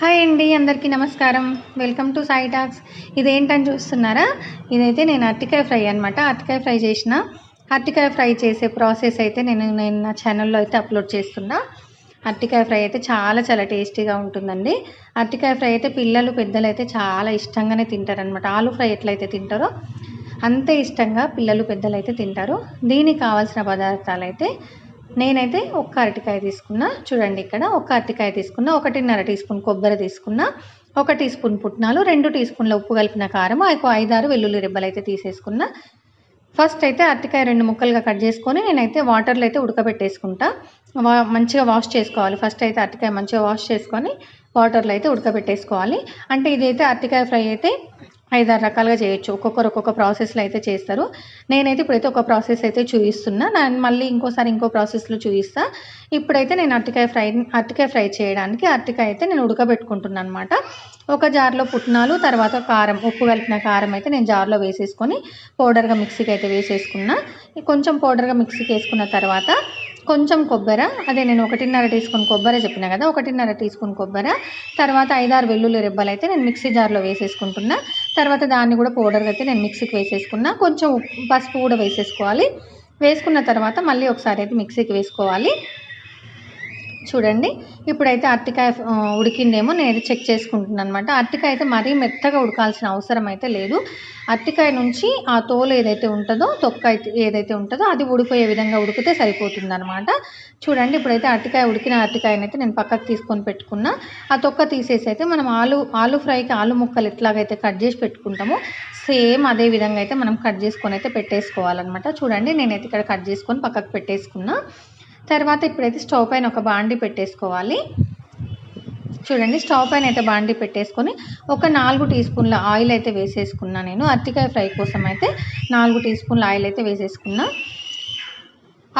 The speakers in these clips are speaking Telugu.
హాయ్ అండి అందరికీ నమస్కారం. వెల్కమ్ టు సాయి టాక్స్ ఇదేంటని చూస్తున్నారా? ఇదైతే నేను అరటికాయ ఫ్రై అనమాట అరటికాయ ఫ్రై చేసిన. అరటికాయ ఫ్రై చేసే ప్రాసెస్ అయితే నేను నేను నా ఛానల్లో అయితే అప్లోడ్ చేస్తున్నా. అరటికాయ ఫ్రై అయితే చాలా చాలా టేస్టీగా ఉంటుందండి. అరటికాయ ఫ్రై అయితే పిల్లలు పెద్దలు అయితే చాలా ఇష్టంగానే తింటారనమాట ఆలు ఫ్రై ఎట్లయితే తింటారో అంతే ఇష్టంగా పిల్లలు పెద్దలు అయితే తింటారు. దీనికి కావాల్సిన పదార్థాలు అయితే నేనైతే ఒక్క అరటికాయ తీసుకున్నా. చూడండి ఇక్కడ ఒక్క అరటికాయ తీసుకున్నా. ఒకటిన్నర టీ స్పూన్ కొబ్బరి తీసుకున్నా. ఒక టీ స్పూన్ పుట్నాలు రెండు టీ స్పూన్ల ఉప్పు కలిపిన కారం ఒక ఐదారు వెల్లుల్లి రెబ్బలు అయితే తీసేసుకున్నా. ఫస్ట్ అయితే అరటికాయ రెండు ముక్కలుగా కట్ చేసుకొని నేనైతే వాటర్లో అయితే ఉడకబెట్టేసుకుంటా. వా మంచిగా వాష్ చేసుకోవాలి. ఫస్ట్ అయితే అరటికాయ మంచిగా వాష్ చేసుకొని వాటర్లో అయితే ఉడకబెట్టేసుకోవాలి. అంటే ఇదైతే అరటికాయ ఫ్రై అయితే ఐదారు రకాలుగా చేయొచ్చు. ఒక్కొక్కరు ఒక్కొక్క ప్రాసెస్లో అయితే చేస్తారు. నేనైతే ఇప్పుడైతే ఒక ప్రాసెస్ అయితే చూపిస్తున్నా నేను మళ్ళీ ఇంకోసారి ఇంకో ప్రాసెస్లో చూపిస్తా ఇప్పుడైతే నేను అరటికాయ ఫ్రై అరటికాయ ఫ్రై చేయడానికి అరటికాయ అయితే నేను ఉడకబెట్టుకుంటున్నాను అనమాట ఒక జార్లో పుట్నాలు తర్వాత కారం ఉప్పు కలిపిన కారం అయితే నేను జార్లో వేసేసుకొని పౌడర్గా మిక్సీకి అయితే వేసేసుకున్నా. కొంచెం పౌడర్గా మిక్సీకి వేసుకున్న తర్వాత కొంచెం కొబ్బరి అదే నేను ఒకటిన్నర టీ స్పూన్ కొబ్బరి చెప్పిన కదా ఒకటిన్నర టీ స్పూన్ కొబ్బరి తర్వాత ఐదారు వెల్లుల్లి రెబ్బలు అయితే నేను మిక్సీ జార్లో వేసేసుకుంటున్నా. తర్వాత దాన్ని కూడా పౌడర్గా అయితే నేను మిక్సీకి వేసేసుకున్నా. కొంచెం పసుపు కూడా వేసేసుకోవాలి. వేసుకున్న తర్వాత మళ్ళీ ఒకసారి అయితే మిక్సీకి వేసుకోవాలి. చూడండి. ఇప్పుడైతే అరటికాయ ఉడికిందేమో నేను చెక్ చేసుకుంటున్నాను అనమాట అరటికాయ అయితే మరీ మెత్తగా ఉడకాల్సిన అవసరం అయితే లేదు. అరటికాయ నుంచి ఆ తోలు ఏదైతే ఉంటుందో తొక్క అయితే ఏదైతే ఉంటుందో అది ఉడిపోయే విధంగా ఉడికితే సరిపోతుంది అనమాట చూడండి ఇప్పుడైతే అరటికాయ ఉడికిన అరటికాయనైతే నేను పక్కకు తీసుకొని పెట్టుకున్నా. ఆ తొక్క తీసేసి అయితే మనం ఆలు ఆలు ఫ్రైకి ఆలు ముక్కలు ఎట్లాగైతే కట్ చేసి పెట్టుకుంటామో సేమ్ అదే విధంగా అయితే మనం కట్ చేసుకొని అయితే పెట్టేసుకోవాలన్నమాట చూడండి నేనైతే ఇక్కడ కట్ చేసుకొని పక్కకు పెట్టేసుకున్నా. తర్వాత ఇప్పుడైతే స్టవ్ పైన ఒక బాండి పెట్టేసుకోవాలి. చూడండి స్టవ్ పైన అయితే బాండి పెట్టేసుకొని ఒక నాలుగు టీ స్పూన్ల ఆయిల్ అయితే వేసేసుకున్నా నేను. అరటికాయ ఫ్రై కోసం అయితే నాలుగు టీ స్పూన్ల ఆయిల్ అయితే వేసేసుకున్నా.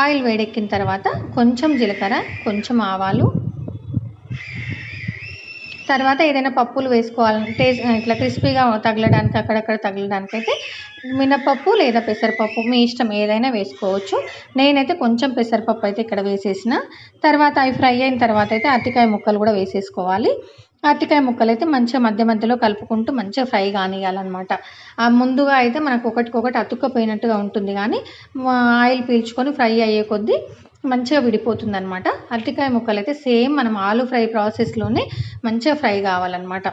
ఆయిల్ వేడెక్కిన తర్వాత కొంచెం జీలకర్ర కొంచెం ఆవాలు తర్వాత ఏదైనా పప్పులు వేసుకోవాలంటే ఇట్లా క్రిస్పీగా తగలడానికి అక్కడక్కడ తగలడానికి అయితే మినపప్పు లేదా పెసరపప్పు మీ ఇష్టం ఏదైనా వేసుకోవచ్చు. నేనైతే కొంచెం పెసరపప్పు అయితే ఇక్కడ వేసేసిన. తర్వాత అవి ఫ్రై అయిన తర్వాత అయితే అరటికాయ ముక్కలు కూడా వేసేసుకోవాలి. అరటికాయ ముక్కలు అయితే మంచిగా మధ్య మధ్యలో కలుపుకుంటూ మంచిగా ఫ్రై కానియాలన్నమాట ముందుగా అయితే మనకు ఒకటికొకటి అతుక్కపోయినట్టుగా ఉంటుంది కానీ ఆయిల్ పీల్చుకొని ఫ్రై అయ్యే కొద్దీ మంచిగా విడిపోతుంది అనమాట అరటికాయ ముక్కలు అయితే సేమ్ మనం ఆలు ఫ్రై ప్రాసెస్లోనే మంచిగా ఫ్రై కావాలన్నమాట.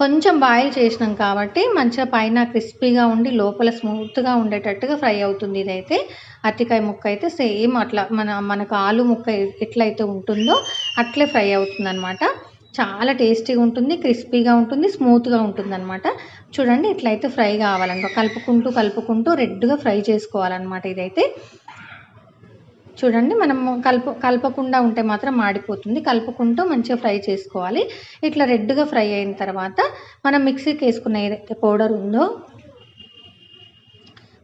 కొంచెం బాయిల్ చేసినాం కాబట్టి మంచిగా పైన క్రిస్పీగా ఉండి లోపల స్మూత్గా ఉండేటట్టుగా ఫ్రై అవుతుంది ఇదైతే. అరటికాయ ముక్క అయితే సేమ్ అట్లా మన మనకు ఆలు ముక్క ఎట్లయితే ఉంటుందో అట్లే ఫ్రై అవుతుంది అనమాట చాలా టేస్టీగా ఉంటుంది క్రిస్పీగా ఉంటుంది స్మూత్గా ఉంటుంది అనమాట చూడండి ఇట్లయితే ఫ్రై కావాలనుకో కలుపుకుంటూ కలుపుకుంటూ రెడ్గా ఫ్రై చేసుకోవాలన్నమాట ఇదైతే. చూడండి మనం కలుపు కలపకుండా ఉంటే మాత్రం మాడిపోతుంది. కలుపుకుంటూ మంచిగా ఫ్రై చేసుకోవాలి. ఇట్లా రెడ్గా ఫ్రై అయిన తర్వాత మనం మిక్సీకి వేసుకున్న ఏదైతే పౌడర్ ఉందో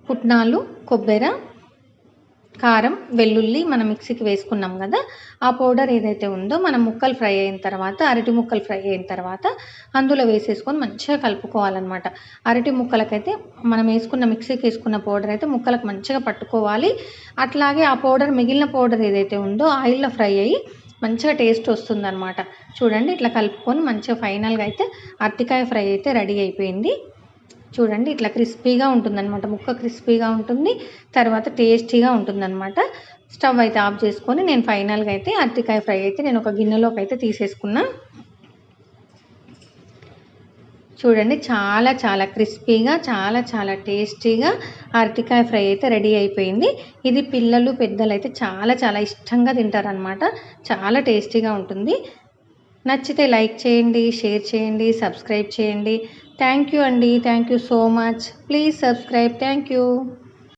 పుట్నాలు కొబ్బరి కారం వెల్లుల్లి మనం మిక్సీకి వేసుకున్నాం కదా ఆ పౌడర్ ఏదైతే ఉందో మనం ముక్కలు ఫ్రై అయిన తర్వాత అరటి ముక్కలు ఫ్రై అయిన తర్వాత అందులో వేసేసుకొని మంచిగా కలుపుకోవాలన్నమాట. అరటి ముక్కలకైతే మనం వేసుకున్న మిక్సీకి వేసుకున్న పౌడర్ అయితే ముక్కలకు మంచిగా పట్టుకోవాలి. అట్లాగే ఆ పౌడర్ మిగిలిన పౌడర్ ఏదైతే ఉందో ఆయిల్లో ఫ్రై అయ్యి మంచిగా టేస్ట్ వస్తుందన్నమాట. చూడండి ఇట్లా కలుపుకొని మంచిగా ఫైనల్గా అయితే అరటికాయ ఫ్రై అయితే రెడీ అయిపోయింది. చూడండి ఇట్లా క్రిస్పీగా ఉంటుందన్నమాట. ముక్క క్రిస్పీగా ఉంటుంది తర్వాత టేస్టీగా ఉంటుందన్నమాట. స్టవ్ అయితే ఆఫ్ చేసుకొని నేను ఫైనల్గా అయితే అరటికాయ ఫ్రై అయితే నేను ఒక గిన్నెలోకి అయితే తీసేసుకున్నా. చూడండి చాలా చాలా క్రిస్పీగా చాలా చాలా టేస్టీగా అరటికాయ ఫ్రై అయితే రెడీ అయిపోయింది. ఇది పిల్లలు పెద్దలు అయితే చాలా చాలా ఇష్టంగా తింటారనమాట చాలా టేస్టీగా ఉంటుంది. నచ్చితే లైక్ చేయండి షేర్ చేయండి సబ్స్క్రైబ్ చేయండి. థ్యాంక్ యూ అండి. Thank you so much please subscribe thank you